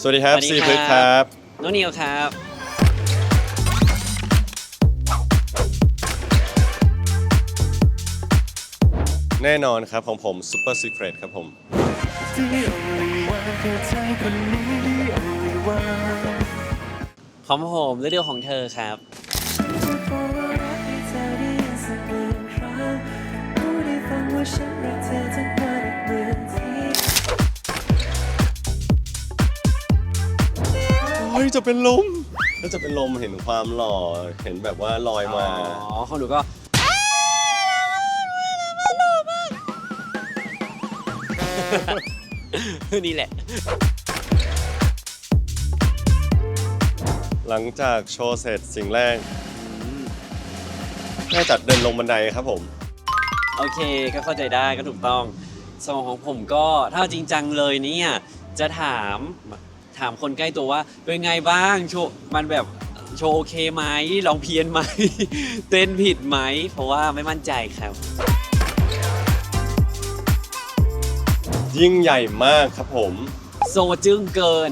สวัสดีครับสวัสดีซีครับ พึกครับ น้องนิวครับ แน่นอนครับของผม Super Secret ครับผม The only one แค่เธอคนนี้ The only one ของผมฤดูของเธอครับพูดเพราะว่ารักให้เธอได้ยินสักหนึ่งครั้งพูดให้ฟังว่าฉันรักเธอทั้งหมดเหมือน ฮ้ยจะเป็นลมก็จะเป็นลมเห็นความหล่อเห็นแบบว่าลอยมา อ๋อของหนูก็นี่แหละ หลังจากโชว์เสร็จสิ่งแรกน่าจะเดินลงบันไดครับผม โอเคก็เข้าใจได้ก็ถูกต้องส่วนของผมก็ถ้าจริงจังเลยเนี่ย จะถาม ถามคนใกล้ตัวว่าเป็นไงบ้างโชว์มันแบบโชว์โอเคไหมลองเพี้ยนไหม เต้นผิดไหม เพราะว่าไม่มั่นใจครับ ยิ่งใหญ่มากครับผม โซจึ้งเกิน